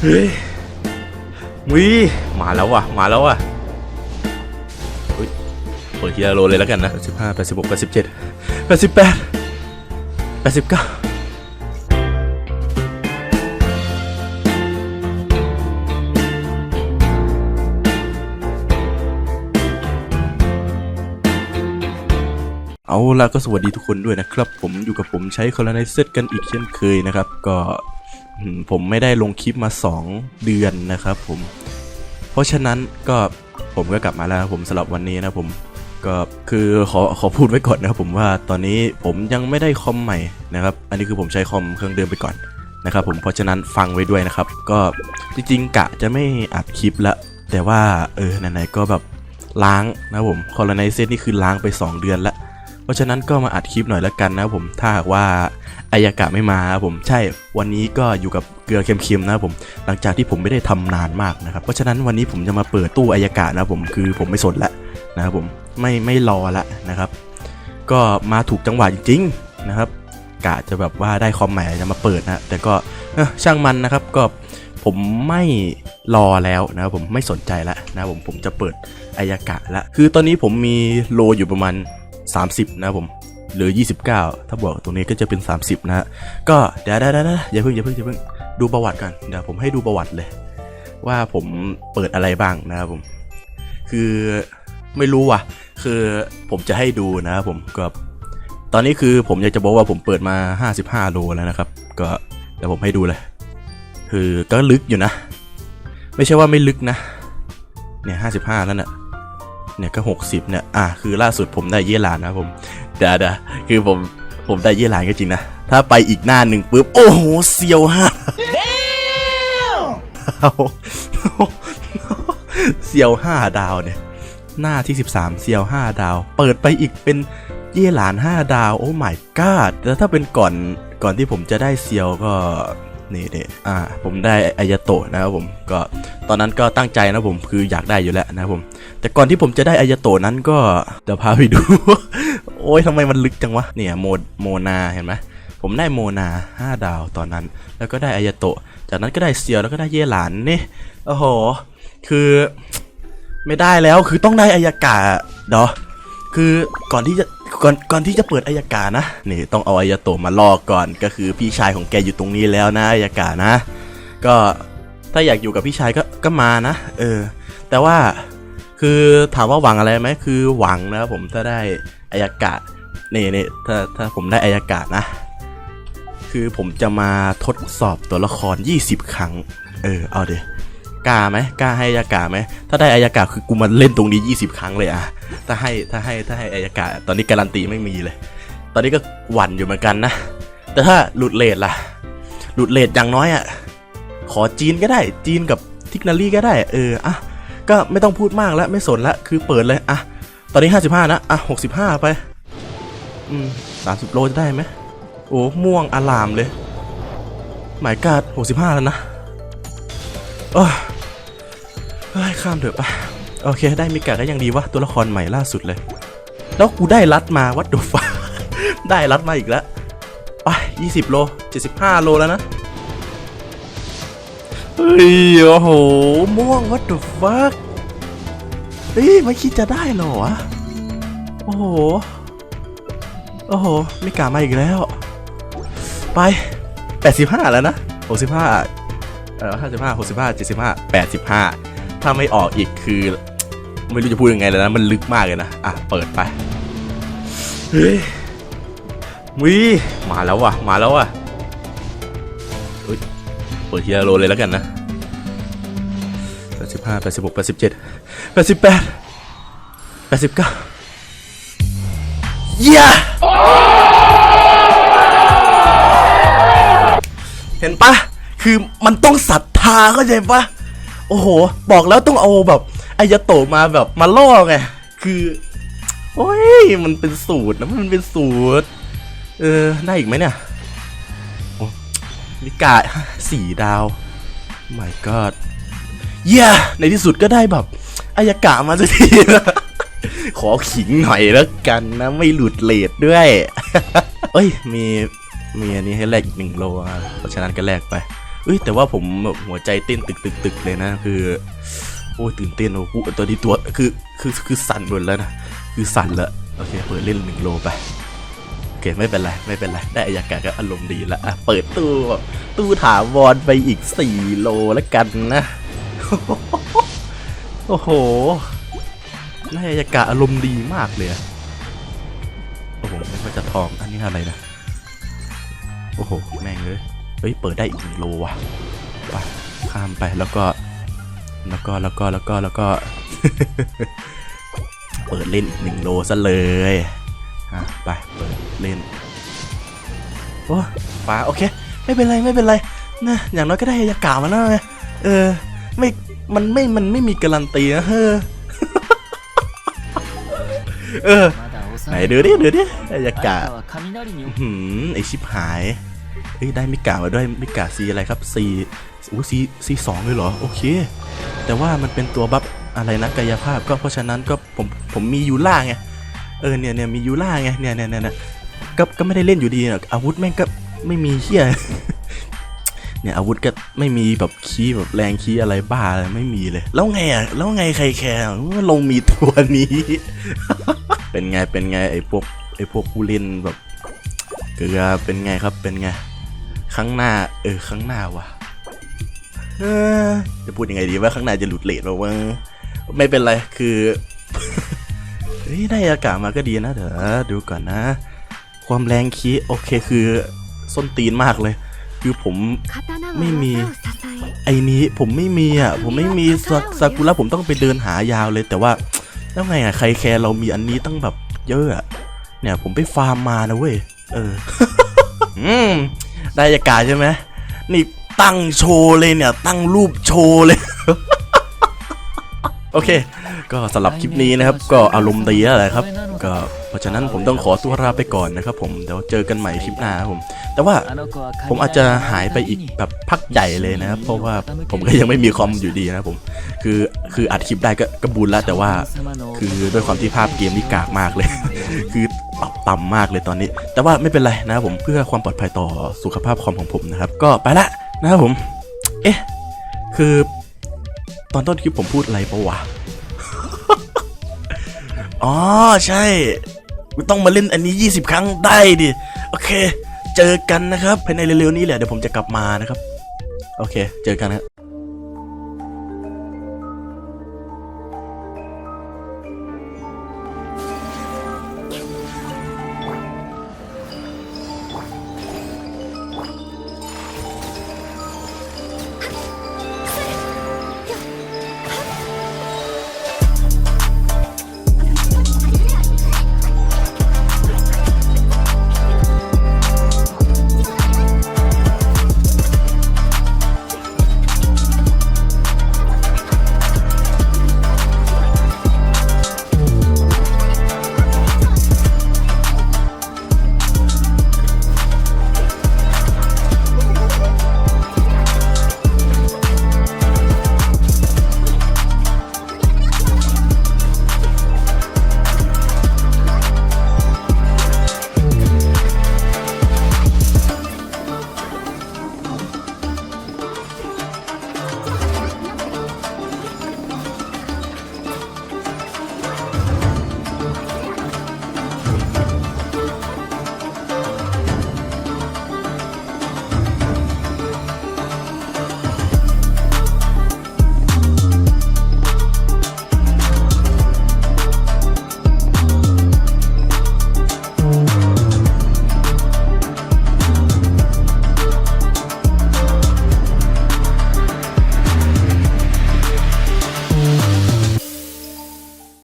เฮ้ยวิมาแล้วว่ะ มาแล้วว่ะเฮ้ยเปิดทีละโลเลยแล้วกันนะสิบห้าแปดสิบหกแปดสิบเจ็ดแปดสิบแปดแปดสิบเก้าเอาล่ะก็สวัสดีทุกคนด้วยนะครับ ผมอยู่กับผมใช้คอลไนเซตกันอีกเช่นเคยนะครับ ก็ ผมไม่ได้ลงคลิปมา 2 เดือนนะครับผม เพราะฉะนั้นก็ผมก็กลับมาแล้วผมสำหรับวันนี้นะผมก็คือขอขอพูดไว้ก่อนนะครับผมว่าตอนนี้ผมยังไม่ได้คอมใหม่นะครับ อันนี้คือผมใช้คอมเครื่องเดิมไปก่อนนะครับผมเพราะฉะนั้นฟังไว้ด้วยนะครับ ก็จริงๆกะจะไม่อัดคลิปละแต่ว่าเออไหนๆก็แบบล้างนะผมคอลไนเซตนี่คือล้างไป 2 เดือนละ เพราะฉะนั้นก็มาอัดคลิปหน่อยแล้วกันนะผมถ้าหากว่าอายากะไม่มาครับผมใช่วันนี้ก็อยู่กับเกลือเค็มๆนะครับผมหลังจากที่ผมไม่ได้ทำนานมากนะครับเพราะฉะนั้นวันนี้ผมจะมาเปิดตู้อายากะนะผมคือผมไม่สนละนะครับผมไม่ไม่รอละนะครับ ก็มาถูกจังหวะจริงๆนะครับ กะจะแบบว่าได้คอมใหม่จะมาเปิดนะแต่ก็ช่างมันนะครับก็ผมไม่รอแล้วนะครับผมไม่สนใจละนะครับผมผมจะเปิดอายากะละคือตอนนี้ผมมีโลอยู่ประมาณ 30 นะผมหรือ 29 ถ้าบวกตรงนี้ก็จะเป็น 30 นะฮะ ก็เดี๋ยวเดี๋ยวเดี๋ยวเดี๋ยวอย่าเพิ่งอย่าเพิ่งอย่าเพิ่งดูประวัติก่อนเดี๋ยวผมให้ดูประวัติเลย ว่าผมเปิดอะไรบ้างนะครับผม คือไม่รู้ว่ะ คือผมจะให้ดูนะครับผมก็ตอนนี้คือผมอยากจะบอกว่าผมเปิดมา 55 โลแล้วนะครับ ก็เดี๋ยวผมให้ดูเลย คือก็ลึกอยู่นะ ไม่ใช่ว่าไม่ลึกนะ เนี่ย 55 แล้วน่ะ เนี่ยก็ 60เนี่ยอะคือล่าสุดผมได้เยลานนะผมเดี๋ยวเดี๋ยวคือผมผมได้เยลานก็จริงนะ ถ้าไปอีกหน้าหนึ่งปุ๊บ โอ้โหเซียวห้าเอาเซียวห้าดาวเนี่ย หน้าที่ 13เซียวห้าดาว เปิดไปอีกเป็นเย่หลาน5ดาว โอ้ my god แล้วถ้าเป็นก่อนก่อนที่ผมจะได้เซียวก็ นี่เด็อ่าผมได้อายาโตะนะครับผมก็ตอนนั้นก็ตั้งใจนะผมคืออยากได้อยู่แล้วนะครับผม แต่ก่อนที่ผมจะได้อายาโตะนั้นก็เดี๋ยวพาไปดู โอ้ยทำไมมันลึกจังวะเนี่ยโมโมนาเห็นไหมผมได้โมนา 5 ดาวตอนนั้น แล้วก็ได้อายาโตะ จากนั้นก็ได้เซียวแล้วก็ได้เย่หลานนี่โอ้โห คือไม่ได้แล้วคือต้องได้อายากาเนาะคือก่อนที่จะ ก่อนก่อนที่จะเปิดอายการนะนี่ต้องเอาอายโตมาลอกก่อนก็คือพี่ชายของแกอยู่ตรงนี้แล้วนะอายการนะ ก็ถ้าอยากอยู่กับพี่ชายก็ก็มานะเออ แต่ว่าคือถามว่าหวังอะไรไหมคือหวังนะครับผมถ้าได้อายากานี่นี่ถ้าถ้าผมได้อายกานะ คือผมจะมาทดสอบตัวละคร 20 ครั้ง เออเอาเดี๋ยวกล้าไหมกล้าให้อายกาไหมถ้าได้อายกาคือกูมาเล่นตรงนี้ 20 ครั้งเลยอะ ถ้าให้ถ้าให้ถ้าให้อายากาตอนนี้การันตีไม่มีเลย ตอนนี้ก็หวั่นอยู่เหมือนกันนะ แต่ถ้าหลุดเลทล่ะ หลุดเลทอย่างน้อยอะขอจีนก็ได้ จีนกับทิกนารีก็ได้ เออ อะ ก็ไม่ต้องพูดมากแล้วไม่สนละ คือเปิดเลย อะ ตอนนี้ 55 นะ อะ 65 ไป อืม30 โลจะได้ไหม โอ้ ม่วงอลามเลย หมายกาด65 แล้วนะโอ้ยเฮ้ย ข้ามเถอะปะ โอเค ได้มิกาก็ยังดีวะตัวละครใหม่ล่าสุดเลย แล้วกูได้รัดมาวัดดูฟ้า ได้รัดมาอีกแล้วไป20 โล 75 โลแล้วนะ เฮ้ย โอ้โห ม่วง what the fuck เฮ้ยไม่คิดจะได้หรอวะ โอ้โห โอ้โห ไม่กล้ามาอีกแล้ว ไป 85 แล้วนะ 65เออ55 65 75 85 ถ้าไม่ออกอีกคือ ไม่รู้จะพูดยังไงเลยนะ มันลึกมากเลยนะ อะ เปิดไป เฮ้ยวิมาแล้วว่ะ มาแล้วว่ะเฮ้ยเปิดทีละโลเลยแล้วกันนะ85 86 87 88 89เย้เห็นปะคือมันต้องศรัทธาเข้าใจปะโอ้โห บอกแล้วต้องเอาแบบ อายาโตมาแบบมาล่อไง คือ โอ้ย มันเป็นสูตรนะมันเป็นสูตร เออ ได้อีกไหมเนี่ยโอ้มิกาสี่ดาว my god เย้ในที่สุดก็ได้แบบอายากะมาสักทีนะขอขิงหน่อยแล้วกันนะไม่หลุดเลทด้วย เอ้ย มีมีอันนี้ให้แลกอีกหนึ่งโลเพราะฉะนั้นก็แลกไปเอ้ยแต่ว่าผมแบบหัวใจเต้นตึกตึกตึกเลยนะคือ โอ้ยตื่นเต้นโอ้โหตัวนี้ตัวคือคือคือสั่นหมดแล้วนะคือสั่นล้วโอเคเปิดเล่นหนึ่งโลไปโอเคไม่เป็นไรไม่เป็นไรได้อายากาศก็อารมณ์ดีละอะเปิดตู้ตู้ถาวรไปอีกสี่โลแล้วกันนะโอ้โหได้อายากาศอารมณ์ดีมากเลยโอ้โหไม่ว่าจะทองอันนี้อะไรนะโอ้โหแม่งเลยเฮ้ยเปิดได้อีกหนึ่งโลว่ะไปข้ามไปแล้วก็ แล้วก็แล้วก็แล้วก็แล้วก็ เปิดเล่นหนึ่งโลซะเลยอะไปเปิดเล่นโอ้ฟ้าโอเค ไม่เป็นไรไม่เป็นไรนะอย่างน้อยก็ได้ยากาศมาแล้วไงเออไม่มันไม่มันไม่มีการันตีนะเออเออไหนดูดิดูดิยากาศหืมไอชิบหายเอ้ยได้มิกามาด้วยมิกาซีอะไรครับซี อู้ซีซีสองเลยเหรอ โอเค แต่ว่ามันเป็นตัวบัฟอะไรนะกายภาพก็เพราะฉะนั้นก็ผมผมมียูล่าไง เออเนี่ยเนี่ยมียูล่าไงเนี่ยเนี่ยเนี่ยเนี่ยก็ก็ไม่ได้เล่นอยู่ดีอาวุธแม่งก็ไม่มีเฮียเนี่ยอาวุธก็ไม่มีแบบคีย์แบบแรงคีย์อะไรบ้าอะไรไม่มีเลย แล้วไงอะแล้วไงใครแคร์ว่าลงมีตัวนี้ เป็นไงเป็นไงไอ้พวกไอ้พวกผู้เล่นแบบเกลือเป็นไงครับเป็นไงข้างหน้า เออข้างหน้าว่ะ จะพูดยังไงดีว่าข้างหน้าจะหลุดเลทหรอวะไม่เป็นไรคือเฮ้ยได้อากาศมาก็ดีนะเดี๋ยวดูก่อนนะ ความแรงคีโอเคคือส้นตีนมากเลย คือผมไม่มีไอ้นี้ผมไม่มีอะผมไม่มีซาซากุระผมต้องไปเดินหายาวเลยแต่ว่าแล้วไงอะใครแคร์เรามีอันนี้ตั้งแบบเยอะอะเนี่ยผมไปฟาร์มมานะเว้ยเอออืมได้อากาศใช่ไหมนี่ ตั้งโชว์เลยเนี่ย ตั้งรูปโชว์เลย โอเค ก็สำหรับคลิปนี้นะครับ ก็อารมณ์ดีแล้วแหละครับ ก็เพราะฉะนั้นผมต้องขอตัวลาไปก่อนนะครับผม เดี๋ยวเจอกันใหม่คลิปหน้าครับผม แต่ว่าผมอาจจะหายไปอีกแบบพักใหญ่เลยนะครับ เพราะว่าผมก็ยังไม่มีคอมอยู่ดีนะครับผม คือคืออัดคลิปได้ก็กระบุญแล้วแต่ว่า คือด้วยความที่ภาพเกมนี่กากมากเลย คือต่ำต่ำมากเลยตอนนี้ แต่ว่าไม่เป็นไรนะครับผมเพื่อความปลอดภัยต่อสุขภาพคอมของผมนะครับ ก็ไปละ นะครับผม เอ๊ะ คือ ตอนต้นคลิปผมพูดอะไรปะวะ อ๋อ ใช่กูต้องมาเล่นอันนี้ 20 ครั้งได้ดิ โอเค เจอกันนะครับภายในเร็วๆนี้แหละ เดี๋ยวผมจะกลับมานะครับ โอเค เจอกันนะครับ